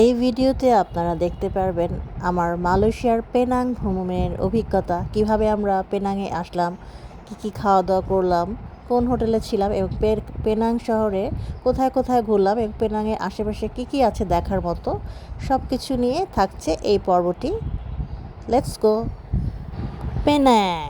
এই ভিডিওতে আপনারা দেখতে পারবেন আমার মালয়েশিয়ার পেনাং ভ্রমণের অভিজ্ঞতা, কীভাবে আমরা পেনাংয়ে আসলাম, কি কি খাওয়া দাওয়া করলাম, কোন হোটেলে ছিলাম এবং পেনাং শহরে কোথায় কোথায় ঘুরলাম এবং পেনাংয়ের আশেপাশে কি কি আছে দেখার মতো সব কিছু নিয়ে থাকছে এই পর্বটি। Let's go Penang!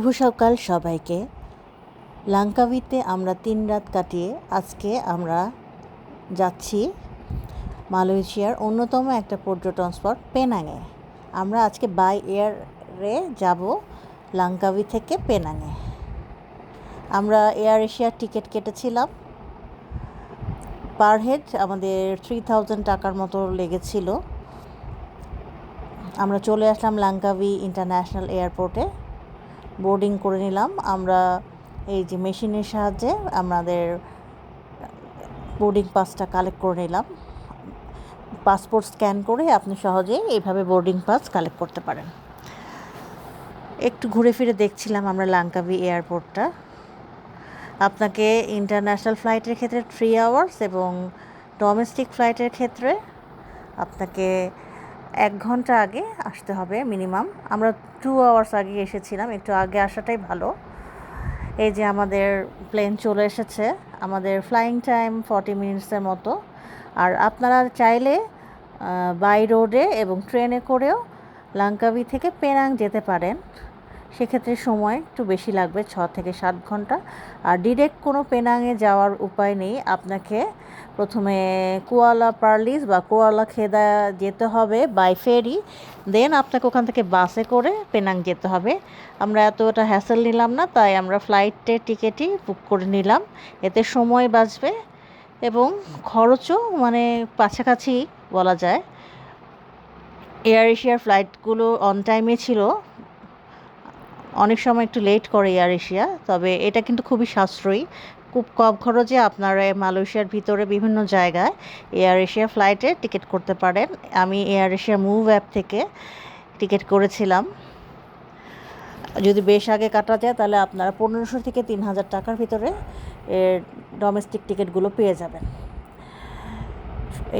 শুভ সকাল সবাইকে। লাঙ্কাভিতে আমরা তিন রাত কাটিয়ে আজকে আমরা যাচ্ছি মালয়েশিয়ার অন্যতম একটা পর্যটন স্পট, পেনাঙে। আমরা আজকে বাই এয়ারে যাব লাঙ্কাভি থেকে পেনাঙে। আমরা এয়ার এশিয়ার টিকিট কেটেছিলাম। পার হেড আমাদের থ্রি থাউজেন্ড টাকার মতো লেগেছিল। আমরা চলে আসলাম লাঙ্কাভি ইন্টারন্যাশনাল এয়ারপোর্টে। বোর্ডিং করে নিলাম। আমরা এই যে মেশিনের সাহায্যে আমাদের বোর্ডিং পাসটা কালেক্ট করে নিলাম। পাসপোর্ট স্ক্যান করে আপনি সহজেই এইভাবে বোর্ডিং পাস কালেক্ট করতে পারেন। একটু ঘুরে ফিরে দেখছিলাম আমরা লাঙ্কাবি এয়ারপোর্টটা আপনাকে ইন্টারন্যাশনাল ফ্লাইটের ক্ষেত্রে থ্রি আওয়ার্স এবং ডোমেস্টিক ফ্লাইটের ক্ষেত্রে আপনাকে এক ঘণ্টা আগে আসতে হবে মিনিমাম। আমরা টু আওয়ার্স আগে এসেছিলাম, একটু আগে আসাটাই ভালো। এই যে আমাদের প্লেন চলে এসেছে, আমাদের ফ্লাইং টাইম ফর্টি মিনিটসের মতো। আর আপনারা চাইলে বাই রোডে এবং ট্রেনে করেও লাঙ্কাবি থেকে পেনাং যেতে পারেন। সেক্ষেত্রে সময় একটু বেশি লাগবে, ছ থেকে সাত ঘণ্টা। আর ডিরেক্ট কোনো পেনাংয়ে যাওয়ার উপায় নেই। আপনাকে প্রথমে কুয়ালা পার্লিস বা কুয়ালা খেদা যেতে হবে বাই ফেরি। দেন আপনাকে ওখান থেকে বাসে করে পেনাং যেতে হবে। আমরা এতটা হ্যাসেল নিলাম না, তাই আমরা ফ্লাইটের টিকিটই বুক করে নিলাম। এতে সময় বাঁচবে এবং খরচও মানে কাছাকাছি বলা যায়। এয়ার এশিয়ার ফ্লাইটগুলো অন টাইমে ছিল। অনেক সময় একটু লেট করে এয়ার এশিয়া তবে এটা কিন্তু খুবই সাশ্রয়ী। খুব কম খরচে আপনারা মালয়েশিয়ার ভিতরে বিভিন্ন জায়গায় এয়ার এশিয়া ফ্লাইটে টিকিট করতে পারেন। আমি এয়ার এশিয়া মুভ অ্যাপ থেকে টিকিট করেছিলাম। যদি বেশ আগে কাটা যায়, তাহলে আপনারা পনেরোশো থেকে তিন হাজার টাকার ভিতরে এর ডোমেস্টিক টিকিটগুলো পেয়ে যাবেন।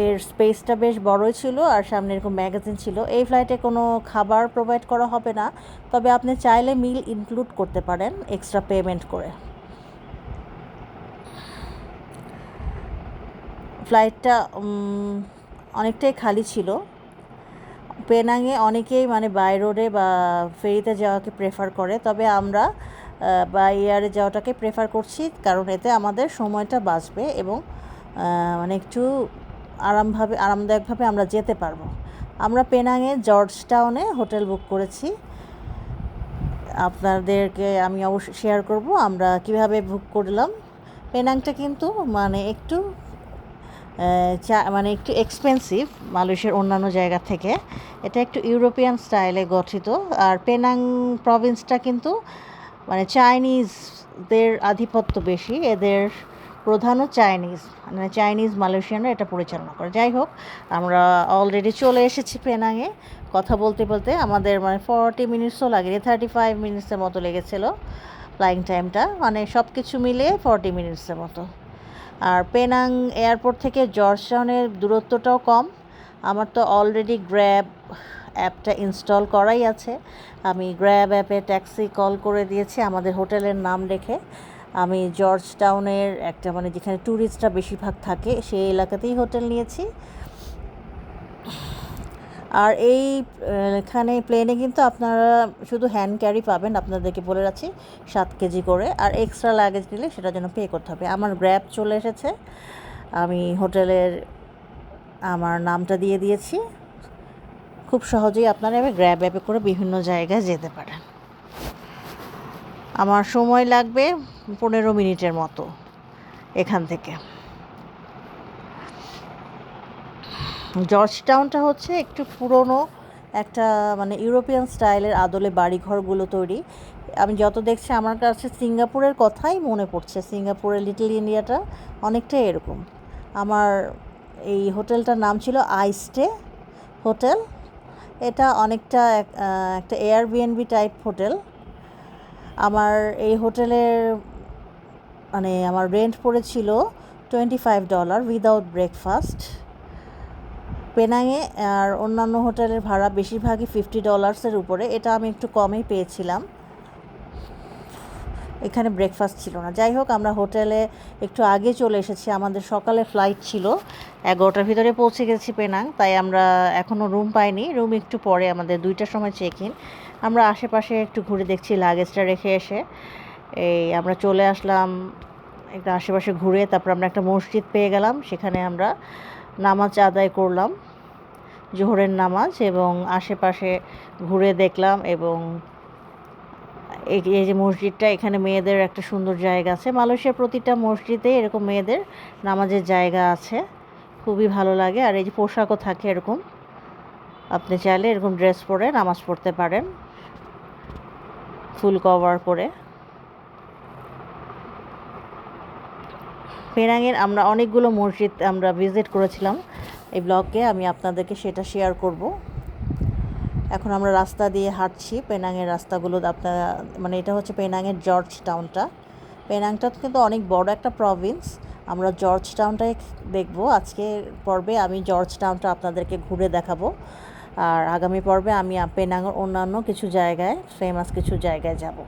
এর স্পেসটা বেশ বড়ই ছিল আর সামনে এরকম ম্যাগাজিন ছিল। এই ফ্লাইটে কোনো খাবার প্রোভাইড করা হবে না। তবে আপনি চাইলে মিল ইনক্লুড করতে পারেন এক্সট্রা পেমেন্ট করে। ফ্লাইটটা অনেকটাই খালি ছিল। পেনাংয়ে অনেকেই মানে বাই রোডে বা ফেরিতে যাওয়াকে প্রেফার করে। তবে আমরা বাই এয়ারে যাওয়াটাকে প্রেফার করছি কারণ এতে আমাদের সময়টা বাঁচবে এবং মানে একটু আরামভাবে, আরামদায়কভাবে আমরা যেতে পারব। আমরা পেনাংয়ে জর্জ টাউনে হোটেল বুক করেছি। আপনাদেরকে আমি অবশ্যই শেয়ার করব। আমরা কীভাবে বুক করলাম? পেনাংটা কিন্তু মানে একটু চা মানে একটু এক্সপেন্সিভ মালয়েশিয়ার অন্যান্য জায়গা থেকে। এটা একটু ইউরোপিয়ান স্টাইলে গঠিত। আর পেনাং প্রভিন্সটা কিন্তু মানে চাইনিজদের আধিপত্য বেশি। এদের প্রধানও চাইনিজ মানে চাইনিজ মালয়েশিয়ানরা এটা পরিচালনা করে। যাই হোক, আমরা অলরেডি চলে এসেছি পেনাংয়ে কথা বলতে বলতে আমাদের মানে ফর্টি মিনিটসও লাগেনি থার্টি ফাইভ মিনিটসের মতো লেগেছিলো ফ্লাইং টাইমটা মানে সব কিছু মিলিয়ে ফর্টি মিনিটসের মতো। আর পেনাং এয়ারপোর্ট থেকে জর্জটাউনের দূরত্বটাও কম। আমার তো অলরেডি গ্র্যাব অ্যাপটা ইনস্টল করাই আছে। আমি গ্র্যাব অ্যাপে ট্যাক্সি কল করে দিয়েছি আমাদের হোটেলের নাম রেখে। আমি জর্জ টাউনের একটা মানে যেখানে ট্যুরিস্টরা বেশিরভাগ থাকে, সেই এলাকাতেই হোটেল নিয়েছি। আর এই এখানে প্লেনে কিন্তু আপনারা শুধু হ্যান্ড ক্যারি পাবেন আপনাদেরকে বলে রাখছি, সাত কেজি করে। আর এক্সট্রা লাগেজ নিলে সেটার জন্য পে করতে হবে। আমার গ্র্যাব চলে এসেছে। আমি হোটেলের আমার নামটা দিয়ে দিয়েছি। খুব সহজেই আপনারা এবার গ্র্যাব অ্যাপে করে বিভিন্ন জায়গায় যেতে পারেন। আমার সময় লাগবে পনেরো মিনিটের মতো এখান থেকে। জর্জ টাউনটা হচ্ছে একটু পুরনো একটা মানে ইউরোপিয়ান স্টাইলের আদলে বাড়িঘরগুলো তৈরি। আমি যত দেখছি আমার কাছে সিঙ্গাপুরের কথাই মনে পড়ছে। সিঙ্গাপুরের লিটল ইন্ডিয়াটা অনেকটাই এরকম। আমার এই হোটেলটার নাম ছিল আইস্টে হোটেল। এটা অনেকটা একটা এয়ারবিএনবি টাইপ হোটেল। আমার এই হোটেলের মানে আমার রেন্ট পড়েছিল twenty five dollar without breakfast পেনাঙে আর অন্যান্য হোটেলের ভাড়া বেশিরভাগই ফিফটি ডলার্সের উপরে। এটা আমি একটু কমেই পেয়েছিলাম। এখানে ব্রেকফাস্ট ছিল না। যাই হোক, আমরা হোটেলে একটু আগে চলে এসেছি। আমাদের সকালে ফ্লাইট ছিল। এগারোটার ভিতরে পৌঁছে গেছি পেনাং। তাই আমরা এখনও রুম পাইনি। রুম একটু পরে আমাদের দুইটার সময় চেক ইন আমরা আশেপাশে একটু ঘুরে দেখছি লাগেজটা রেখে এসে। এই আমরা চলে আসলাম একটু আশেপাশে ঘুরে, তারপর আমরা একটা মসজিদ পেয়ে গেলাম। সেখানে আমরা নামাজ আদায় করলাম। জোহরের নামাজ এবং আশেপাশে ঘুরে দেখলাম এবং এই যে মসজিদটা, এখানে মেয়েদের একটা সুন্দর জায়গা আছে। মালয়েশিয়ার প্রতিটা মসজিদে এরকম মেয়েদের নামাজের জায়গা আছে। খুবই ভালো লাগে। আর এই যে পোশাকও থাকে এরকম। আপনি চাইলে এরকম ড্রেস পরে নামাজ পড়তে পারেন। ফুল কভার করে পেনাঙের আমরা অনেকগুলো মসজিদ আমরা ভিজিট করেছিলাম। এই ব্লগে আমি আপনাদেরকে সেটা শেয়ার করব। এখন আমরা রাস্তা দিয়ে হাঁটছি পেনাঙের রাস্তাগুলো আপনারা মানে এটা হচ্ছে পেনাঙের জর্জ টাউনটা পেনাংটা কিন্তু অনেক বড় একটা প্রভিন্স আমরা জর্জ টাউনটাই দেখব। আজকে পর্বে আমি জর্জ টাউনটা আপনাদেরকে ঘুরে দেখাবো। আর আগামী পর্বে আমি পেনাঙের অন্যান্য কিছু জায়গায় ফেমাস কিছু জায়গায় যাব।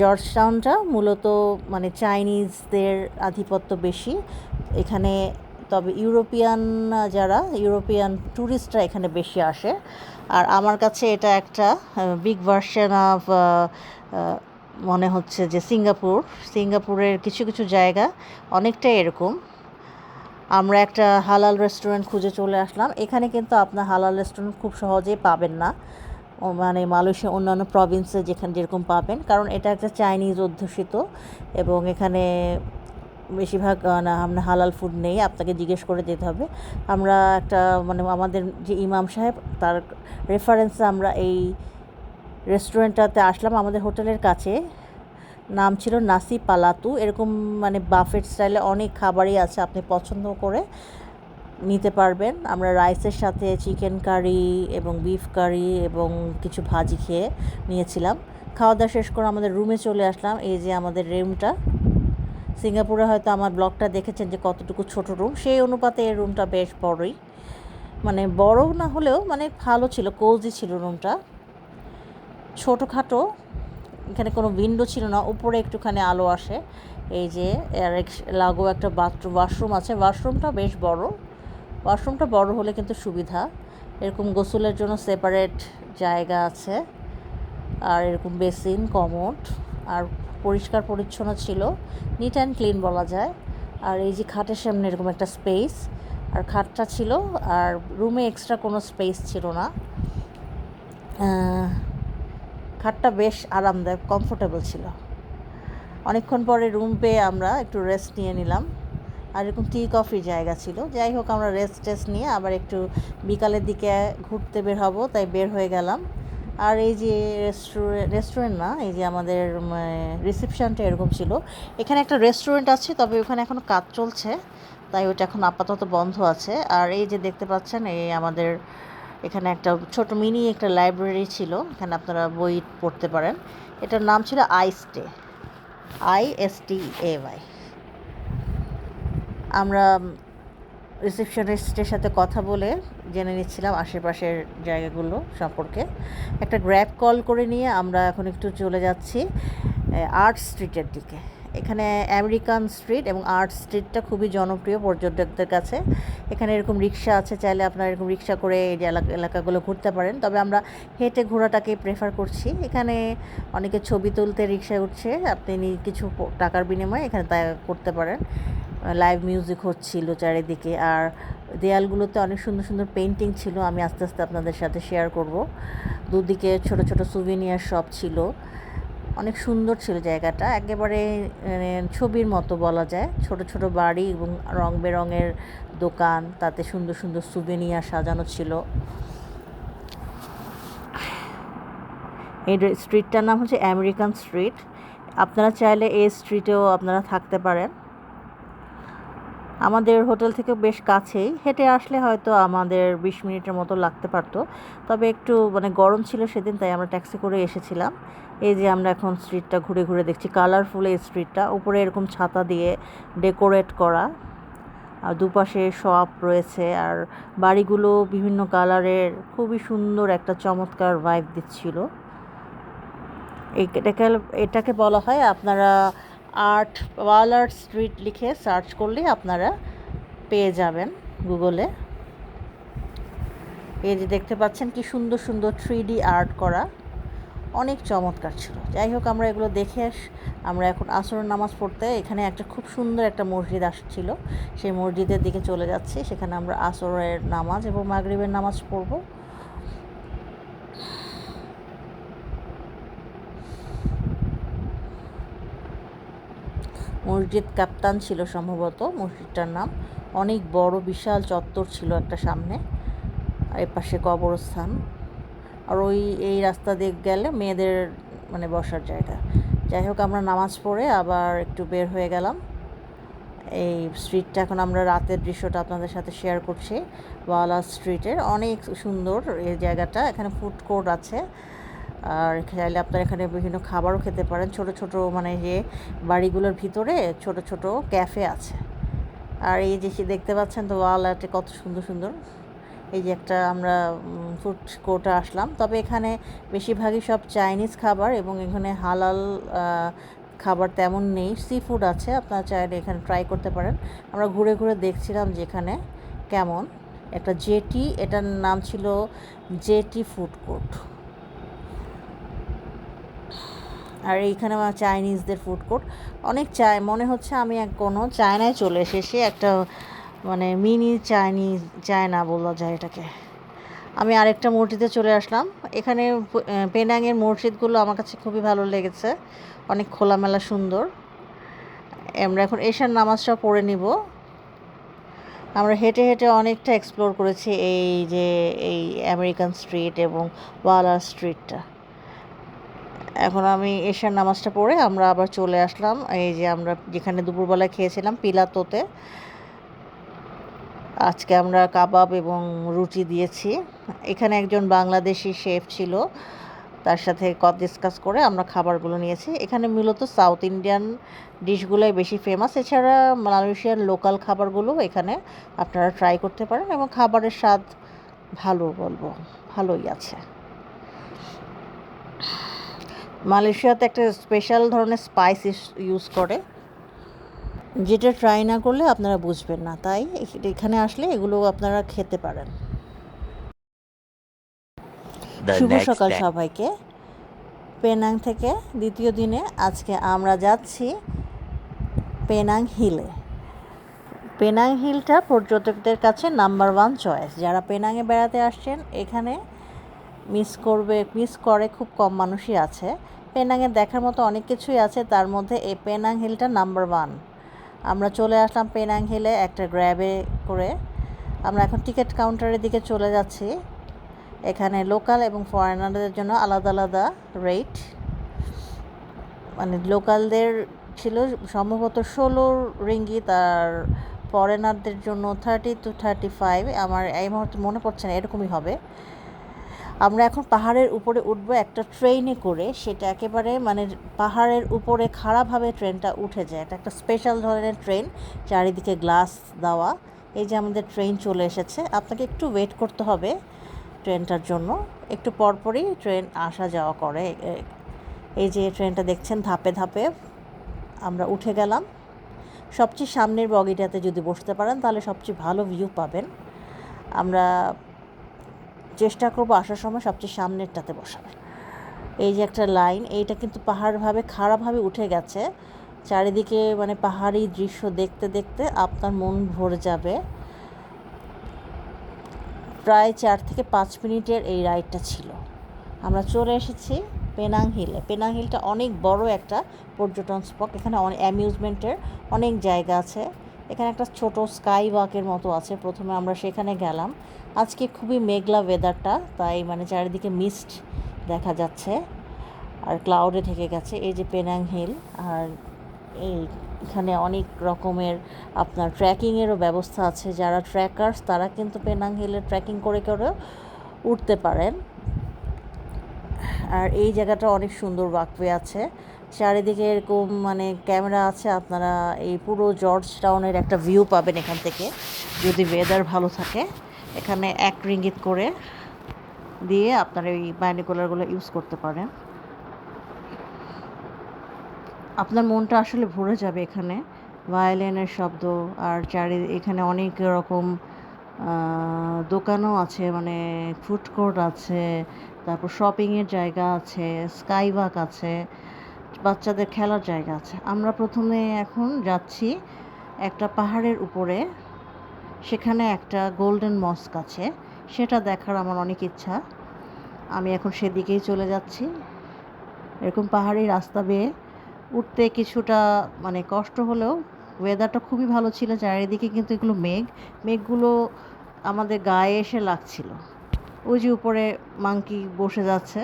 জর্জ টাউনটা মূলত মানে চাইনিজদের আধিপত্য বেশি। এখানে তবে ইউরোপিয়ান যারা, ইউরোপিয়ান ট্যুরিস্টরা এখানে বেশি আসে। আর আমার কাছে এটা একটা বিগ ভার্সন অফ মনে হচ্ছে যে সিঙ্গাপুর। সিঙ্গাপুরের কিছু কিছু জায়গা অনেকটাই এরকম। আমরা একটা হালাল রেস্টুরেন্ট খুঁজে চলে আসলাম। এখানে কিন্তু আপনার হালাল রেস্টুরেন্ট খুব সহজেই পাবেন না। মানে মালয়েশিয়া, অন্যান্য প্রভিন্সে যেখানে, যেরকম পাবেন। কারণ এটা একটা চাইনিজ অধ্যুষিত এবং এখানে বেশিরভাগ না, আমরা হালাল ফুড নেই, আপনাকে জিজ্ঞেস করে যেতে হবে। আমরা একটা মানে আমাদের যে ইমাম সাহেব, তার রেফারেন্সে আমরা এই রেস্টুরেন্টটাতে আসলাম, আমাদের হোটেলের কাছে। নাম ছিল নাসি পালাতু। এরকম মানে বাফেট স্টাইলে অনেক খাবারই আছে, আপনি পছন্দ করে নিতে পারবেন। আমরা রাইসের সাথে চিকেন কারি এবং বিফ কারি এবং কিছু ভাজি খেয়ে নিয়েছিলাম। খাওয়া দাওয়া শেষ করে আমাদের রুমে চলে আসলাম। এই যে আমাদের রুমটা সিঙ্গাপুরে হয়তো আমার ব্লগটা দেখেছেন যে কতটুকু ছোট রুম সেই অনুপাতে এই রুমটা বেশ বড়ই। মানে বড় না হলেও মানে ভালো ছিল কোজি ছিল রুমটা ছোটোখাটো, এখানে কোনো উইন্ডো ছিল না, উপরে একটুখানি আলো আসে। এই যে লাগো একটা বাথরুম ওয়াশরুম আছে। ওয়াশরুমটা বেশ বড়। ওয়াশরুমটা বড় হলে কিন্তু সুবিধা। এরকম গোসলের জন্য সেপারেট জায়গা আছে। আর এরকম বেসিন কমোড আর পরিষ্কার পরিচ্ছন্ন ছিল নিট অ্যান্ড ক্লিন বলা যায়। আর এই যে খাটের সামনে এরকম একটা স্পেস আর খাটটা ছিল, আর রুমে এক্সট্রা কোনো স্পেস ছিল না। খাটটা বেশ আরামদায়ক কমফোর্টেবল ছিল। অনেকক্ষণ পরে রুম পেয়ে আমরা একটু রেস্ট নিয়ে নিলাম। আর এরকম টি কফি জায়গা ছিল। যাই হোক, আমরা রেস্ট টেস্ট নিয়ে আবার একটু বিকালের দিকে ঘুরতে বের হব, তাই বের হয়ে গেলাম। আর এই যে রেস্টুরেন্ট রেস্টুরেন্ট না, এই যে আমাদের রিসেপশনটা এরকম ছিল। এখানে একটা রেস্টুরেন্ট আছে, তবে ওখানে এখনও কাজ চলছে, তাই ওটা এখন আপাতত বন্ধ আছে। আর এই যে দেখতে পাচ্ছেন, এই আমাদের এখানে একটা ছোট মিনি একটা লাইব্রেরি ছিল, এখানে আপনারা বই পড়তে পারেন। এটার নাম ছিল iStay I S T A Y আমরা রিসেপশনিস্টের সাথে কথা বলে জেনে নিচ্ছিলাম আশেপাশের জায়গাগুলো সম্পর্কে। একটা গ্র্যাব কল করে নিয়ে আমরা এখন একটু চলে যাচ্ছি আর্ট স্ট্রিটের দিকে। এখানে আমেরিকান স্ট্রিট এবং আর্ট স্ট্রিটটা খুবই জনপ্রিয় পর্যটকদের কাছে। এখানে এরকম রিক্সা আছে, চাইলে আপনারা এরকম রিক্সা করে এই এলাকাগুলো ঘুরতে পারেন। তবে আমরা হেঁটে ঘোরাটাকে প্রেফার করছি। এখানে অনেকে ছবি তুলতে রিক্সায় উঠছে, আপনি কিছু টাকার বিনিময়ে এখানে তা করতে পারেন। লাইভ মিউজিক হচ্ছিল চারিদিকে। আর দেয়ালগুলোতে অনেক সুন্দর সুন্দর পেন্টিং ছিল আমি আস্তে আস্তে আপনাদের সাথে শেয়ার করব। দুদিকে ছোট ছোট সুভিনিয়ার শপ ছিল। অনেক সুন্দর ছিল জায়গাটা। একেবারে মানে, ছবির মতো বলা যায়। ছোট ছোট বাড়ি এবং রং বেরঙের দোকান তাতে সুন্দর সুন্দর সুভেনিয়ার সাজানো ছিল। এই স্ট্রিটটার নাম হচ্ছে আমেরিকান স্ট্রিট আপনারা চাইলে এই স্ট্রিটেও আপনারা থাকতে পারেন। আমাদের হোটেল থেকে বেশ কাছেই। হেঁটে আসলে হয়তো আমাদের বিশ মিনিটের মতো লাগতে পারতো। তবে একটু মানে গরম ছিল সেদিন, তাই আমরা ট্যাক্সি করে এসেছিলাম। এই যে আমরা এখন স্ট্রিটটা ঘুরে ঘুরে দেখছি, কালারফুল এই স্ট্রিটটা। উপরে এরকম ছাতা দিয়ে ডেকোরেট করা। আর দুপাশে শপ রয়েছে। আর বাড়িগুলো বিভিন্ন কালারের। খুবই সুন্দর একটা চমৎকার ভাইব দিচ্ছিল। এটাকে এটাকে বলা হয় আপনারা আর্ট ওয়াল আর্ট স্ট্রিট লিখে সার্চ করলে আপনারা পেয়ে যাবেন গুগলে। এই যে দেখতে পাচ্ছেন কি সুন্দর সুন্দর থ্রি ডি আর্ট করা। অনেক চমৎকার ছিল। যাই হোক, আমরা এগুলো দেখে আস আমরা এখন আসরের নামাজ পড়তে এখানে একটা খুব সুন্দর একটা মসজিদ আসছিল সেই মসজিদের দিকে চলে যাচ্ছি। সেখানে আমরা আসরের নামাজ এবং মাগরিবের নামাজ পড়ব। মসজিদ কাপ্তান ছিল সম্ভবত, মসজিদটার নাম। অনেক বড়, বিশাল চত্বর ছিল একটা সামনে আর এপাশে কবরস্থান। আর ওই, এই রাস্তা দিয়ে গেলে মেয়েদের মানে বসার জায়গা। যাই হোক, আমরা নামাজ পড়ে আবার একটু বের হয়ে গেলাম। এই স্ট্রিটটা এখন আমরা রাতের দৃশ্যটা আপনাদের সাথে শেয়ার করছি। ওয়ালা স্ট্রিটের অনেক সুন্দর এই জায়গাটা। এখানে ফুড কোর্ট আছে। আর চাইলে আপনারা এখানে বিভিন্ন খাবারও খেতে পারেন। ছোট ছোট মানে যে বাড়িগুলোর ভিতরে ছোট ছোট ক্যাফে আছে। আর এই যে দেখতে পাচ্ছেন তো ওয়াল আর্টে কত সুন্দর সুন্দর। এই যে একটা আমরা ফুড কোর্টে আসলাম। তবে এখানে বেশিরভাগই সব চাইনিজ খাবার এবং এখানে হালাল খাবার তেমন নেই। সি ফুড আছে, আপনারা চাইলে এখানে ট্রাই করতে পারেন। আমরা ঘুরে ঘুরে দেখছিলাম যে এখানে কেমন। একটা জেটি, এটার নাম ছিল জেটি ফুড কোর্ট। আর এইখানে আমার চাইনিজদের ফুড কোর্ট অনেক চাই, মনে হচ্ছে আমি এক কোনো চায়নায় চলে এসেছি, একটা মানে মিনি চাইনিজ চায়না বলা যায় এটাকে। আমি আরেকটা মসজিদে চলে আসলাম। এখানে পেনাংয়ের মসজিদগুলো আমার কাছে খুবই ভালো লেগেছে। অনেক খোলামেলা, সুন্দর। আমরা এখন এশার নামাজটা পড়ে নিব। আমরা হেঁটে হেঁটে অনেকটা এক্সপ্লোর করেছি এই যে, এই আমেরিকান স্ট্রিট এবং ওয়ালার স্ট্রিটটা এখন আমি এশার নামাজটা পড়ে আমরা আবার চলে আসলাম। এই যে আমরা যেখানে দুপুরবেলায় খেয়েছিলাম পিলাতোতে। আজকে আমরা কাবাব এবং রুটি দিয়েছি। এখানে একজন বাংলাদেশি শেফ ছিল। তার সাথে কত ডিসকাস করে আমরা খাবারগুলো নিয়েছি। এখানে মূলত সাউথ ইন্ডিয়ান ডিশগুলোই বেশি ফেমাস এছাড়া মালয়েশিয়ার লোকাল খাবারগুলো এখানে আপনারা ট্রাই করতে পারেন এবং খাবারের স্বাদ ভালো বলব, ভালোই আছে। মালয়েশিয়াতে একটা স্পেশাল ধরনের স্পাইস ইউজ করে যেটা ট্রাই না করলে আপনারা বুঝবেন না। তাই এখানে আসলে এগুলো আপনারা খেতে পারেন। শুভ সকাল সবাইকে। পেনাং থেকে দ্বিতীয় দিনে আজকে আমরা যাচ্ছি পেনাং হিলে পেনাং হিলটা পর্যটকদের কাছে নাম্বার ওয়ান চয়েস যারা পেনাংয়ে বেড়াতে আসছেন এখানে মিস করবে মিস করে খুব কম মানুষই আছে। পেনাংয়ে দেখার মতো অনেক কিছুই আছে, তার মধ্যে এই পেনাং হিলটা নাম্বার ওয়ান আমরা চলে আসলাম পেনাং হিলে একটা গ্র্যাবে করে। আমরা এখন টিকিট কাউন্টারের দিকে চলে যাচ্ছি। এখানে লোকাল এবং ফরেনারদের জন্য আলাদা আলাদা রেট মানে লোকালদের ছিল সম্ভবত ষোলো রিঙ্গিত আর ফরেনারদের জন্য থার্টি টু থার্টি ফাইভ আমার এই মুহূর্তে মনে পড়ছে না, এরকমই হবে। আমরা এখন পাহাড়ের উপরে উঠব একটা ট্রেনে করে, সেটা একেবারে মানে পাহাড়ের উপরে খারাপভাবে ট্রেনটা উঠে যায়। এটা একটা স্পেশাল ধরনের ট্রেন চারিদিকে গ্লাস দেওয়া। এই যে আমাদের ট্রেন চলে এসেছে। আপনাকে একটু ওয়েট করতে হবে ট্রেনটার জন্য। একটু পরপরই ট্রেন আসা যাওয়া করে। এই যে ট্রেনটা দেখছেন, ধাপে ধাপে আমরা উঠে গেলাম। সবচেয়ে সামনের বগিটাতে যদি বসতে পারেন, তাহলে সবচেয়ে ভালো ভিউ পাবেন। আমরা চেষ্টা করব আসার সময় সবচেয়ে সামনেরটাতে বসার এই যে একটা লাইন, এইটা কিন্তু পাহাড়ভাবে খারাপভাবে উঠে গেছে। চারিদিকে মানে পাহাড়ি দৃশ্য দেখতে দেখতে আপনার মন ভরে যাবে। প্রায় চার থেকে পাঁচ মিনিটের এই রাইডটা ছিল। আমরা চলে এসেছি পেনাং হিলে। পেনাং হিলটা অনেক বড় একটা পর্যটন স্পট। এখানে অনেক অ্যামিউজমেন্টের অনেক জায়গা আছে। এখানে একটা ছোট স্কাই ওয়াকের মতো আছে, প্রথমে আমরা সেখানে গেলাম। আজকে খুবই মেঘলা ওয়েদারটা তাই মানে চারিদিকে মিস্ট দেখা যাচ্ছে, আর ক্লাউডে ঢেকে গেছে, এই যে পেনাং হিল আর এই এখানে অনেক রকমের আপনার ট্রেকিংয়েরও ব্যবস্থা আছে, যারা ট্রেকার্স তারা কিন্তু পেনাং হিলে ট্রেকিং করে করে উঠতে পারেন। আর এই জায়গাটা অনেক সুন্দর ওয়াকওয়ে আছে চারিদিকে এরকম মানে ক্যামেরা আছে, আপনারা এই পুরো জর্জ টাউনের একটা ভিউ পাবেন এখান থেকে, যদি ওয়েদার ভালো থাকে। এখানে এক রিঙ্গিত করে দিয়ে আপনারা এই বাইনিকুলারগুলো ইউজ করতে পারেন। আপনার মনটা আসলে ভরে যাবে এখানে। ভায়োলিনের শব্দ, আর চারি, এখানে অনেক রকম দোকানও আছে মানে ফুড কোর্ট আছে, তারপর শপিংয়ের জায়গা আছে স্কাই ওয়াক আছে। বাচ্চাদের খেলার জায়গা আছে। আমরা প্রথমে এখন যাচ্ছি একটা পাহাড়ের উপরে। সেখানে একটা গোল্ডেন মস্ক আছে। সেটা দেখার আমার অনেক ইচ্ছা। আমি এখন সেদিকেই চলে যাচ্ছি। এরকম পাহাড়ি রাস্তা বেয়ে উঠতে কিছুটা মানে কষ্ট হলেও ওয়েদারটা খুবই ভালো ছিল। চারিদিকে কিন্তু এগুলো মেঘ। মেঘগুলো আমাদের গায়ে এসে লাগছিল। ওই যে উপরে মাংকি বসে যাচ্ছে।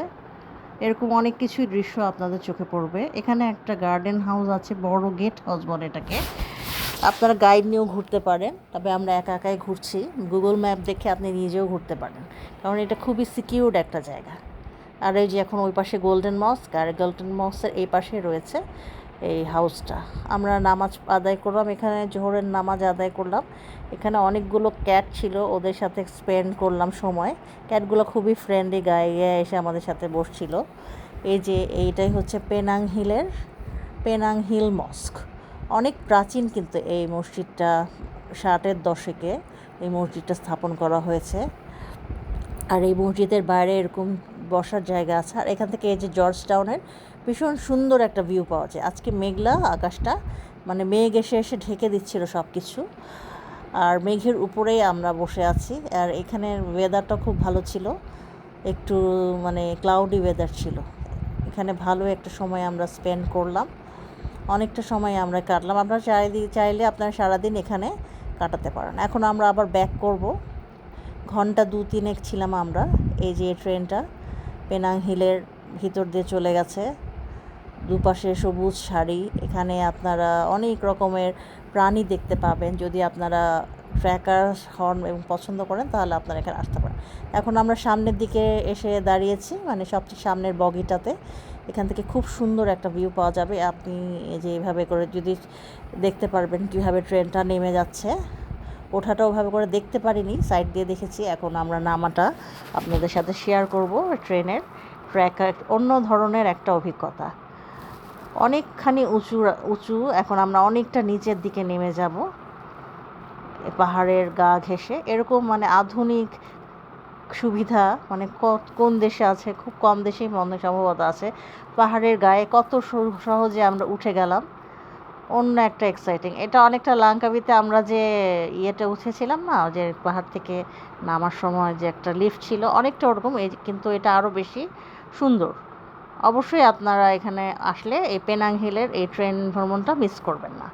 এরকম অনেক কিছুই দৃশ্য আপনাদের চোখে পড়বে। এখানে একটা গার্ডেন হাউস আছে, বড় গেট হাউস বলে এটাকে। আপনারা গাইড নিয়েও ঘুরতে পারেন, তবে আমরা একা একাই ঘুরছি। গুগল ম্যাপ দেখে আপনি নিজেও ঘুরতে পারেন, কারণ এটা খুবই সিকিউরড একটা জায়গা। আর এই যে এখন ওই পাশে গোল্ডেন মস্ক আর গোল্ডেন মস্কের এই পাশে রয়েছে এই হাউসটা। আমরা নামাজ আদায় করলাম, এখানে জোহরের নামাজ আদায় করলাম। এখানে অনেকগুলো ক্যাট ছিল, ওদের সাথে স্পেন্ড করলাম সময়। ক্যাটগুলো খুবই ফ্রেন্ডলি গায়ে গায়ে এসে আমাদের সাথে বসছিল। এই যে এইটাই হচ্ছে পেনাং হিলের, পেনাং হিল মস্ক। অনেক প্রাচীন কিন্তু এই মসজিদটা, ষাটের দশকে এই মসজিদটা স্থাপন করা হয়েছে। আর এই মসজিদের বাইরে এরকম বসার জায়গা আছে। আর এখান থেকে এই যে জর্জ টাউনের ভীষণ সুন্দর একটা ভিউ পাওয়া যায়। আজকে মেঘলা আকাশটা মানে মেঘ এসে এসে ঢেকে দিচ্ছিল সব কিছু আর মেঘের উপরেই আমরা বসে আছি। আর এখানের ওয়েদারটা খুব ভালো ছিল। একটু মানে ক্লাউডি ওয়েদার ছিল। এখানে ভালো একটা সময় আমরা স্পেন্ড করলাম। অনেকটা সময় আমরা কাটলাম। আপনারা চাইলে চাইলে আপনারা সারাদিন এখানে কাটাতে পারেন। এখন আমরা আবার ব্যাক করব। ঘণ্টা দু তিনেক ছিলাম আমরা এই যে ট্রেনটা পেনাং হিলের ভিতর দিয়ে চলে গেছে। দুপাশে সবুজ শাড়ি। এখানে আপনারা অনেক রকমের প্রাণী দেখতে পাবেন। যদি আপনারা ট্র্যাকার হন এবং পছন্দ করেন, তাহলে আপনারা এখানে আসতে পারেন। এখন আমরা সামনের দিকে এসে দাঁড়িয়েছি মানে সবচেয়ে সামনের বগিটাতে। এখান থেকে খুব সুন্দর একটা ভিউ পাওয়া যাবে। আপনি যে এইভাবে করে যদি দেখতে পারবেন কীভাবে ট্রেনটা নেমে যাচ্ছে। ওঠাটা ওভাবে করে দেখতে পারিনি সাইড দিয়ে দেখেছি, এখন আমরা নামাটা আপনাদের সাথে শেয়ার করব ট্রেনের ট্র্যাক অন্য ধরনের একটা অভিজ্ঞতা। অনেকখানি উঁচু উঁচু, এখন আমরা অনেকটা নিচের দিকে নেমে যাব। পাহাড়ের গা ঘেঁষে, এরকম মানে আধুনিক সুবিধা মানে কোন দেশে আছে, খুব কম দেশেই মনে সম্ভবত আছে। পাহাড়ের গায়ে কত সহ- সহজে আমরা উঠে গেলাম। অন্য একটা এক্সাইটিং এটা অনেকটা লাঙ্কাবিতে আমরা যে ইয়েটা উঠেছিলাম না, যে পাহাড় থেকে নামার সময় যে একটা লিফট ছিল, অনেকটা ওরকম কিন্তু এটা আরও বেশি সুন্দর। অবশ্যই আপনারা এখানে আসলে এই পেনাং হিলের এই ট্রেন ভ্রমণটা মিস করবেন না।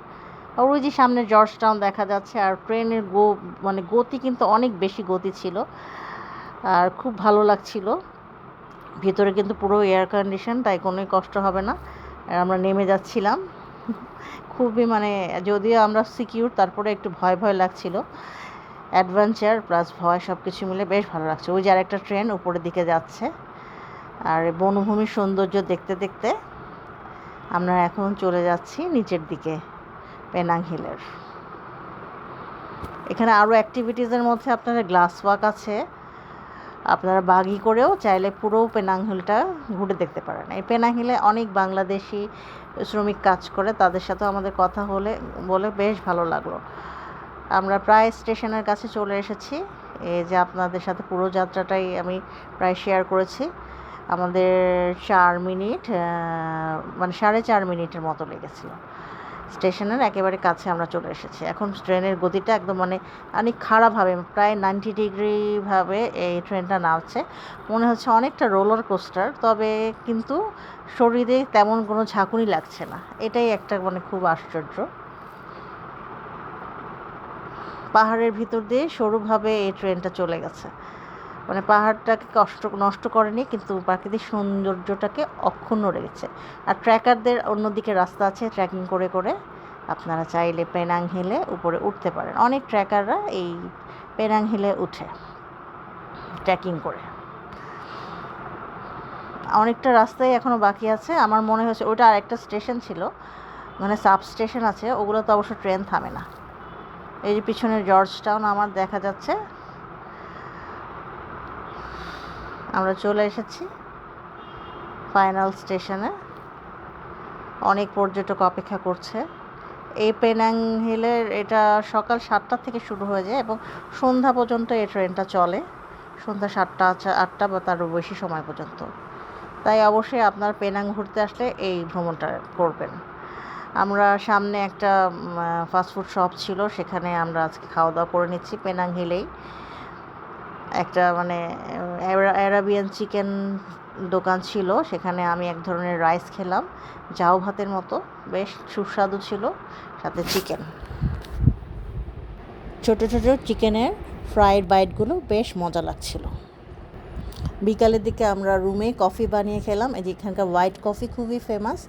আর ওই যে সামনে জর্জ টাউন দেখা যাচ্ছে, আর ট্রেনের গো মানে গতি কিন্তু অনেক বেশি গতি ছিল। আর খুব ভালো লাগছিল। ভিতরে কিন্তু পুরো এয়ার কন্ডিশন তাই কোনোই কষ্ট হবে না। আমরা নেমে যাচ্ছিলাম। খুবই মানে যদিও আমরা সিকিউর তারপরে একটু ভয় ভয় লাগছিল। অ্যাডভেঞ্চার প্লাস ভয় সব কিছু মিলে বেশ ভালো লাগছে। ওই যে আরেকটা ট্রেন উপরের দিকে যাচ্ছে। আর বনভূমির সৌন্দর্য দেখতে দেখতে আমরা এখন চলে যাচ্ছি নিচের দিকে পেনাং হিলের এখানে আরও অ্যাক্টিভিটিসের মধ্যে আপনার গ্লাস ওয়াক আছে। আপনারা বাগি করেও চাইলে পুরো পেনাং হিলটা ঘুরে দেখতে পারেন। এই পেনাং হিলে অনেক বাংলাদেশি শ্রমিক কাজ করে, তাদের সাথেও আমাদের কথা হলে, বলে বেশ ভালো লাগল। আমরা প্রায় স্টেশনের কাছে চলে এসেছি। এই যে আপনাদের সাথে পুরো যাত্রাটাই আমি প্রায় শেয়ার করেছি। আমাদের চার মিনিট মানে সাড়ে চার মিনিটের মতো লেগেছিল। স্টেশনের একেবারে কাছে আমরা চলে এসেছি। এখন ট্রেনের গতিটা একদম মানে অনেক খারাপভাবে প্রায় নাইনটি ডিগ্রিভাবে এই ট্রেনটা নামছে। মনে হচ্ছে অনেকটা রোলার কোস্টার তবে কিন্তু শরীরে তেমন কোনো ঝাঁকুনি লাগছে না। এটাই একটা মানে খুব আশ্চর্য। পাহাড়ের ভিতর দিয়ে সরুভাবে এই ট্রেনটা চলে গেছে। মানে পাহাড়টাকে কষ্ট, নষ্ট করেনি, কিন্তু প্রাকৃতিক সৌন্দর্যটাকে অক্ষুণ্ণ রেখেছে। আর ট্রেকারদের অন্যদিকে রাস্তা আছে, ট্রেকিং করে করে আপনারা চাইলে পেনাং হিলে উপরে উঠতে পারেন। অনেক ট্র্যাকাররা এই পেনাং হিলে উঠে, ট্রেকিং করে। অনেকটা রাস্তাই এখনও বাকি আছে। আমার মনে হচ্ছে ওটা আরেকটা স্টেশন ছিল মানে সাব স্টেশন আছে ওগুলো তো অবশ্য ট্রেন থামে না। এই যে পিছনের জর্জ টাউন আমার দেখা যাচ্ছে আমরা চলে এসেছি ফাইনাল স্টেশনে। অনেক পর্যটক অপেক্ষা করছে। এই পেনাং হিলের এটা সকাল সাতটা থেকে শুরু হয়ে যায় এবং সন্ধ্যা পর্যন্ত এই ট্রেনটা চলে। সন্ধ্যা সাতটা আটটা বা তারও বেশি সময় পর্যন্ত। তাই অবশ্যই আপনার পেনাং ঘুরতে আসলে এই ভ্রমণটা করবেন। আমরা সামনে একটা ফাস্টফুড শপ ছিল, সেখানে আমরা আজকে খাওয়া দাওয়া করে নিচ্ছি পেনাং হিলেই। একটা মানে অ্যারাবিয়ান চিকেন দোকান ছিল, সেখানে আমি এক ধরনের রাইস খেলাম জাউ ভাতের মতো, বেশ সুস্বাদু ছিল, সাথে চিকেন। ছোট ছোট চিকেনের ফ্রাইড বাইটগুলো বেশ মজা লাগছিল। বিকালের দিকে আমরা রুমে কফি বানিয়ে খেলাম, এই যে এখানকার হোয়াইট কফি খুবই ফেমাস,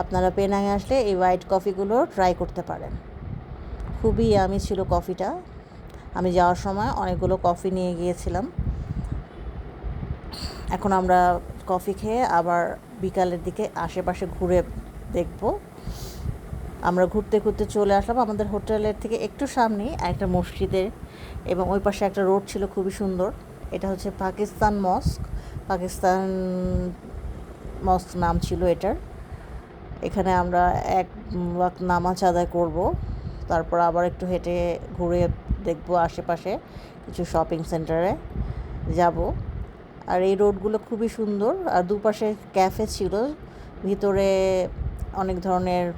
আপনারা পেনাঙে আসলে এই হোয়াইট কফিগুলো ট্রাই করতে পারেন। খুবই আমি ছিল কফিটা। আমি যাওয়ার সময় অনেকগুলো কফি নিয়ে গিয়েছিলাম। এখন আমরা কফি খেয়ে আবার বিকালের দিকে আশেপাশে ঘুরে দেখব। আমরা ঘুরতে ঘুরতে চলে আসলাম আমাদের হোটেলের থেকে একটু সামনেই একটা মসজিদের এবং ওই পাশে একটা রোড ছিল খুবই সুন্দর। এটা হচ্ছে পাকিস্তান মস্ক। পাকিস্তান মস্ক নাম ছিল এটার। এখানে আমরা এক নামাজ আদায় করব। তারপর আবার একটু হেঁটে ঘুরে দেখব আশেপাশে কিছু শপিং সেন্টারে যাব। আর এই রোডগুলো খুবই সুন্দর। আর দুপাশে ক্যাফে ছিল, ভিতরে অনেক ধরনের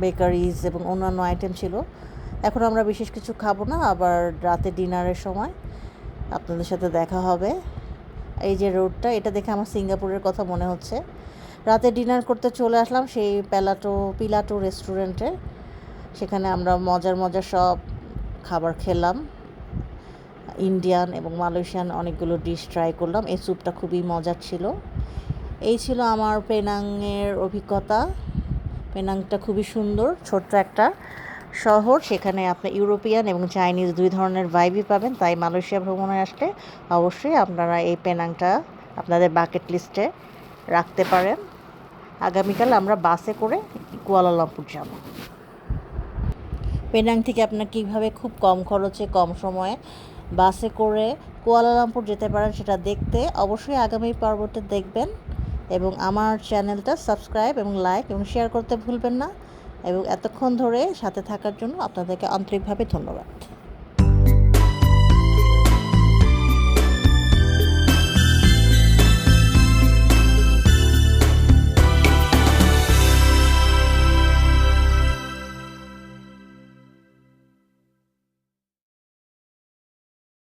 বেকারিজ এবং অন্যান্য আইটেম ছিল। এখন আমরা বিশেষ কিছু খাব না, আবার রাতে ডিনারের সময় আপনাদের সাথে দেখা হবে। এই যে রোডটা এটা দেখে আমার সিঙ্গাপুরের কথা মনে হচ্ছে। রাতে ডিনার করতে চলে আসলাম সেই প্যালাটো পিলাটো রেস্টুরেন্টে সেখানে আমরা মজার মজার সব খাবার খেলাম। ইন্ডিয়ান এবং মালয়েশিয়ান অনেকগুলো ডিশ ট্রাই করলাম। এই স্যুপটা খুবই মজার ছিল। এই ছিল আমার পেনাংয়ের অভিজ্ঞতা। পেনাংটা খুবই সুন্দর, ছোট্ট একটা শহর। সেখানে আপনি ইউরোপিয়ান এবং চাইনিজ দুই ধরনের ভাইবই পাবেন। তাই মালয়েশিয়া ভ্রমণে আসলে অবশ্যই আপনারা এই পেনাংটা আপনাদের বাকেট লিস্টে রাখতে পারেন। আগামীকাল আমরা বাসে করে কুয়ালালামপুর যাব। পেনাং থেকে আপনার কীভাবে খুব কম খরচে, কম সময়ে বাসে করে কুয়ালালামপুর যেতে পারেন সেটা দেখতে অবশ্যই আগামী পর্বতে দেখবেন। এবং আমার চ্যানেলটা সাবস্ক্রাইব এবং লাইক এবং শেয়ার করতে ভুলবেন না। এবং এতক্ষণ ধরে সাথে থাকার জন্য আপনাদেরকে আন্তরিকভাবে ধন্যবাদ।